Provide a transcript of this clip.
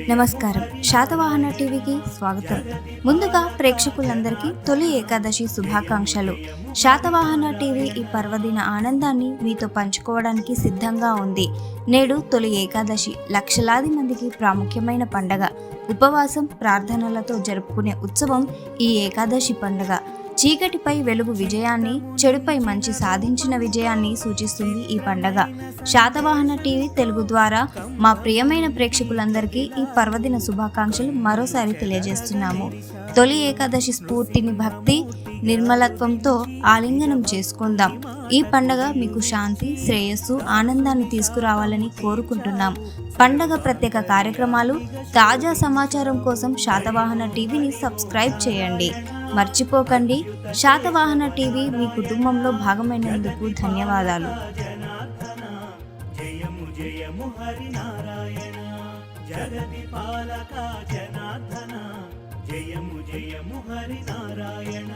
నమస్కారం. శాతవాహన టీవీకి స్వాగతం. ముందుగా ప్రేక్షకులందరికీ తొలి ఏకాదశి శుభాకాంక్షలు. శాతవాహన టీవీ ఈ పర్వదిన ఆనందాన్ని మీతో పంచుకోవడానికి సిద్ధంగా ఉంది. నేడు తొలి ఏకాదశి. లక్షలాది మందికి ప్రాముఖ్యమైన పండగ. ఉపవాసం ప్రార్థనలతో జరుపుకునే ఉత్సవం ఈ ఏకాదశి పండగ. చీకటిపై వెలుగు విజయాన్ని చెడుపై మంచి సాధించిన విజయాన్ని సూచిస్తుంది ఈ పండగ. శాతవాహన టీవీ తెలుగు ద్వారా మా ప్రియమైన ప్రేక్షకులందరికీ ఈ పర్వదిన శుభాకాంక్షలు మరోసారి తెలియజేస్తున్నాము. తొలి ఏకాదశి స్ఫూర్తిని భక్తి నిర్మలత్వంతో ఆలింగనం చేసుకుందాం. ఈ పండగ మీకు శాంతి శ్రేయస్సు ఆనందాన్ని తీసుకురావాలని కోరుకుంటున్నాం. పండగ ప్రత్యేక కార్యక్రమాలు తాజా సమాచారం కోసం శాతవాహన టీవీని సబ్స్క్రైబ్ చేయండి. మర్చిపోకండి. శాతవాహన టీవీ మీ కుటుంబంలో భాగమైనందుకు ధన్యవాదాలు. జయము జయము హరినారాయణ జగతి జనార్దన. జయము జయము హరినారాయణ.